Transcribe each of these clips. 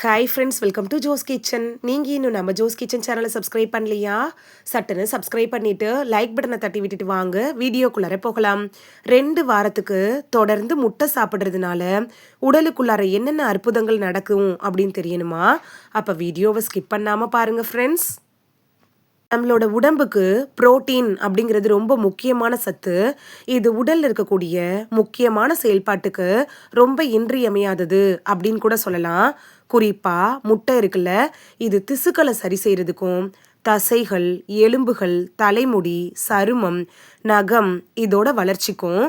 Hi friends welcome to Jo's kitchen நீங்கள் இன்னும் நம்ம ஜோஸ் கிச்சன் சேனலை சப்ஸ்கிரைப் பண்ணலையா? சட்டுன்னு சப்ஸ்கிரைப் பண்ணிவிட்டு லைக் பட்டனை தட்டி விட்டுட்டு வாங்க. வீடியோக்குள்ளார போகலாம். ரெண்டு வாரத்துக்கு தொடர்ந்து முட்டை சாப்பிட்றதுனால உடலுக்குள்ளார என்னென்ன அற்புதங்கள் நடக்கும் அப்படின்னு தெரியணுமா? அப்போ வீடியோவை ஸ்கிப் பண்ணாமல் பாருங்கள் ஃப்ரெண்ட்ஸ் நம்மளோட உடம்புக்கு புரோட்டீன் அப்படிங்கிறது ரொம்ப முக்கியமான சத்து. இது உடல்ல இருக்கக்கூடிய முக்கியமான செயல்பாட்டுக்கு ரொம்ப இன்றியமையாதது அப்படின்னு கூட சொல்லலாம். குறிப்பா முட்டை இருக்குல்ல இது திசுக்களை சரி செய்யறதுக்கும் தசைகள் எலும்புகள் தலைமுடி சருமம் நகம் இதோட வளர்ச்சிக்கும்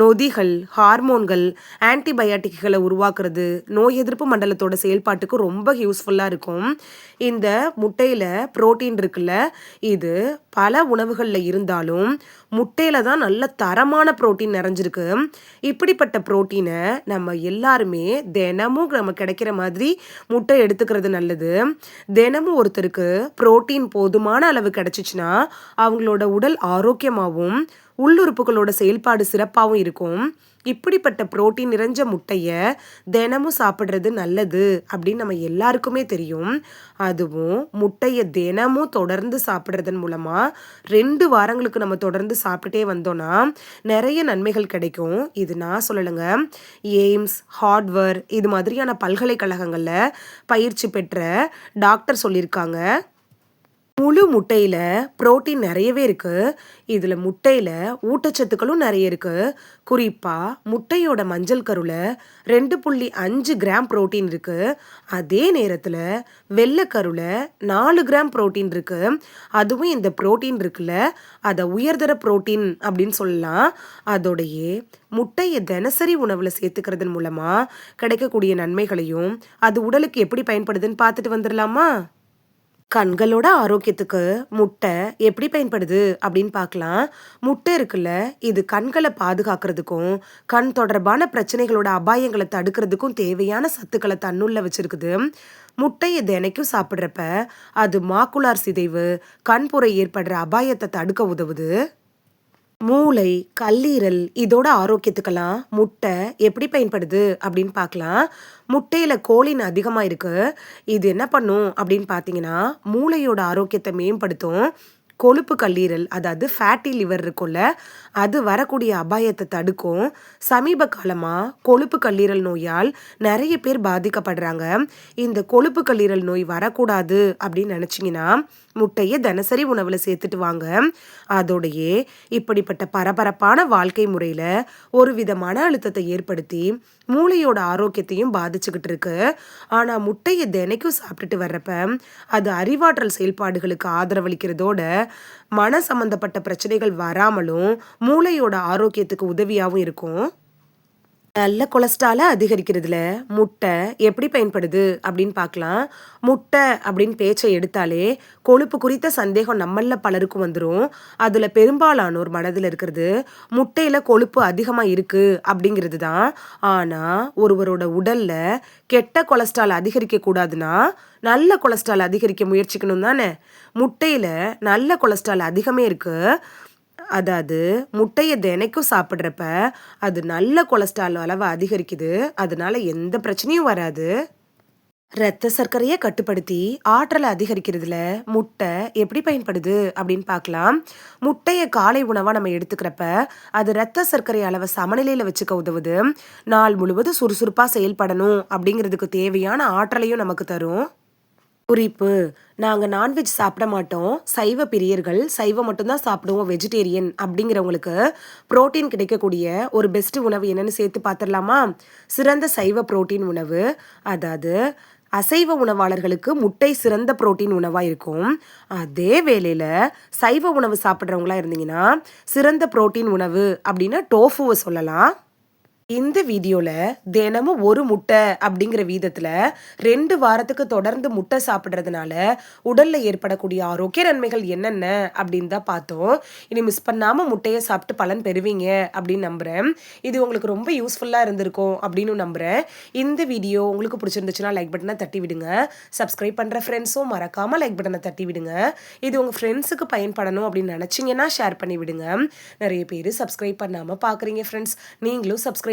நொதிகள் ஹார்மோன்கள் ஆன்டிபயாட்டிக்களை உருவாக்குறது நோய் எதிர்ப்பு மண்டலத்தோட செயல்பாட்டுக்கு ரொம்ப யூஸ்ஃபுல்லாக இருக்கும். இந்த முட்டையில் புரோட்டீன் இருக்குல்ல இது பல உணவுகளில் இருந்தாலும் முட்டையில் தான் நல்ல தரமான புரோட்டீன் நிறைஞ்சிருக்கு. இப்படிப்பட்ட புரோட்டீனை நம்ம எல்லாருமே தினமும் நம்ம கிடைக்கிற மாதிரி முட்டை எடுத்துக்கிறது நல்லது. தினமும் ஒருத்தருக்கு புரோட்டீன் போதுமான அளவு கிடைச்சிச்சுன்னா அவங்களோட உடல் ஆரோக்கியமாகவும் உள்ளுறுப்புகளோட செயல்பாடு சிறப்பாகவும் இருக்கும். இப்படிப்பட்ட புரோட்டீன் நிறைஞ்ச முட்டையை தினமும் சாப்பிட்றது நல்லது அப்படின்னு நம்ம எல்லாருக்குமே தெரியும். அதுவும் முட்டையை தினமும் தொடர்ந்து சாப்பிட்றதன் மூலமாக ரெண்டு வாரங்களுக்கு நம்ம தொடர்ந்து சாப்பிட்டுட்டே வந்தோம்னா நிறைய நன்மைகள் கிடைக்கும். இது நான் சொல்லலைங்க. எய்ம்ஸ் ஹார்ட்வேர் இது மாதிரியான பல்கலைக்கழகங்களில் பயிற்சி பெற்ற டாக்டர் சொல்லியிருக்காங்க. முழு முட்டையில் புரோட்டீன் நிறையவே இருக்குது இதில் முட்டையில் ஊட்டச்சத்துக்களும் நிறைய இருக்குது குறிப்பாக முட்டையோட மஞ்சள் கருவில் ரெண்டு புள்ளி அஞ்சு கிராம் புரோட்டீன் இருக்குது அதே நேரத்தில் வெள்ளைக்கருவில் நாலு கிராம் புரோட்டீன் இருக்குது அதுவும் இந்த புரோட்டீன் இருக்குல்ல அதை உயர்தர புரோட்டீன் அப்படின்னு சொல்லலாம். அதோடையே முட்டையை தினசரி உணவில் சேர்த்துக்கிறதன் மூலமாக கிடைக்கக்கூடிய நன்மைகளையும் அது உடலுக்கு எப்படி பயன்படுதுன்னு பார்த்துட்டு வந்துடலாமா கண்களோட ஆரோக்கியத்துக்கு முட்டை எப்படி பயன்படுது அப்படின்னு பார்க்கலாம். முட்டை இருக்குல்ல இது கண்களை பாதுகாக்கிறதுக்கும் கண் தொடர்பான பிரச்சனைகளோட அபாயங்களை தடுக்கிறதுக்கும் தேவையான சத்துக்களை தன்னுள்ள வச்சிருக்குது. முட்டையை தினைக்கும் சாப்பிட்றப்ப அது மாக்குலார் சிதைவு கண்புரை ஏற்படுற அபாயத்தை தடுக்க உதவுது. மூளை கல்லீரல் இதோட ஆரோக்கியத்துக்கெல்லாம் முட்டை எப்படி பயன்படுது அப்படின்னு பார்க்கலாம். முட்டையில் கோலின் அதிகமாக இருக்குது இது என்ன பண்ணும் அப்படின்னு பார்த்தீங்கன்னா மூளையோட ஆரோக்கியத்தை மேம்படுத்தும். கொழுப்பு கல்லீரல் அதாவது ஃபேட்டி லிவர் இருக்கும்ல அது வரக்கூடிய அபாயத்தை தடுக்கும். சமீப காலமாக கொழுப்பு கல்லீரல் நோயால் நிறைய பேர் பாதிக்கப்படுறாங்க. இந்த கொழுப்பு கல்லீரல் நோய் வரக்கூடாது அப்படின்னு நினச்சிங்கன்னா முட்டையை தினசரி உணவில் சேர்த்துட்டு வாங்க. அதோடையே இப்படிப்பட்ட பரபரப்பான வாழ்க்கை முறையில் ஒரு வித மன அழுத்தத்தை ஏற்படுத்தி மூளையோட ஆரோக்கியத்தையும் பாதிச்சுக்கிட்டு இருக்கு. ஆனால் முட்டையை தினைக்கும் சாப்பிட்டுட்டு வர்றப்ப அது அறிவாற்றல் செயல்பாடுகளுக்கு ஆதரவளிக்கிறதோட மன சம்பந்தப்பட்ட பிரச்சனைகள் வராமலும் மூளையோட ஆரோக்கியத்துக்கு உதவியாகவும் இருக்கும். நல்ல கொலஸ்ட்ராலை அதிகரிக்கிறதுல முட்டை எப்படி பயன்படுது அப்படின்னு பார்க்கலாம். முட்டை அப்படின்னு பேச்சை எடுத்தாலே கொழுப்பு குறித்த சந்தேகம் நம்மள பலருக்கும் வந்துடும் அதில் பெரும்பாலானோர் மனதில் இருக்கிறது முட்டையில் கொழுப்பு அதிகமாக இருக்குது அப்படிங்கிறது தான். ஆனால் ஒருவரோட உடலில் கெட்ட கொலஸ்ட்ரால் அதிகரிக்க கூடாதுன்னா நல்ல கொலஸ்ட்ரால் அதிகரிக்க முயற்சிக்கணும் தானே. முட்டையில் நல்ல கொலஸ்ட்ரால் அதிகமே இருக்குது அதாவது முட்டையை தினைக்கும் சாப்பிட்றப்ப அது நல்ல கொலஸ்ட்ரால் அளவை அதிகரிக்குது. அதனால எந்த பிரச்சனையும் வராது. ரத்த சர்க்கரையை கட்டுப்படுத்தி ஆற்றலை அதிகரிக்கிறதுல முட்டை எப்படி பயன்படுது அப்படின்னு பார்க்கலாம். முட்டையை காலை உணவாக நம்ம எடுத்துக்கிறப்ப அது ரத்த சர்க்கரை அளவை சமநிலையில் வச்சுக்க உதவுது. நாள் முழுவதும் சுறுசுறுப்பாக செயல்படணும் அப்படிங்கிறதுக்கு தேவையான ஆற்றலையும் நமக்கு தரும். குறிப்பு. நாங்கள் நான்வெஜ் சாப்பிட மாட்டோம். சைவ பிரியர்கள் சைவம் மட்டும்தான் சாப்பிடுவோம் வெஜிடேரியன் அப்படிங்கிறவங்களுக்கு புரோட்டீன் கிடைக்கக்கூடிய ஒரு பெஸ்ட் உணவு என்னன்னு சேர்த்து பார்த்துடலாமா? சிறந்த சைவ புரோட்டீன் உணவு அதாவது அசைவ உணவாளர்களுக்கு முட்டை சிறந்த புரோட்டீன் உணவாக இருக்கும். அதே வேளையில் சைவ உணவு சாப்பிட்றவங்களா இருந்தீங்கன்னா சிறந்த புரோட்டீன் உணவு அப்படின்னா டோஃபுவை சொல்லலாம். இந்த வீடியோவில் தினமும் ஒரு முட்டை அப்படிங்கிற வீதத்தில் ரெண்டு வாரத்துக்கு தொடர்ந்து முட்டை சாப்பிட்றதுனால உடலில் ஏற்படக்கூடிய ஆரோக்கிய நன்மைகள் என்னென்ன அப்படின்னு தான் பார்த்தோம். இனி மிஸ் பண்ணாமல் முட்டையை சாப்பிட்டு பலன் பெறுவீங்க அப்படின்னு நம்புகிறேன் இது உங்களுக்கு ரொம்ப யூஸ்ஃபுல்லாக இருந்திருக்கும் அப்படின்னு நம்புகிறேன் இந்த வீடியோ உங்களுக்கு பிடிச்சிருந்துச்சுன்னா லைக் பட்டனை தட்டி விடுங்க. சப்ஸ்கிரைப் பண்ணுற ஃப்ரெண்ட்ஸும் மறக்காமல் லைக் பட்டனை தட்டி விடுங்க. இது உங்கள் ஃப்ரெண்ட்ஸுக்கு பயன்படணும் அப்படின்னு நினச்சிங்கன்னா ஷேர் பண்ணி விடுங்க. நிறைய பேர் சப்ஸ்கிரைப் பண்ணாமல் பார்க்குறீங்க ஃப்ரெண்ட்ஸ் நீங்களும் சப்ஸ்கிரைப்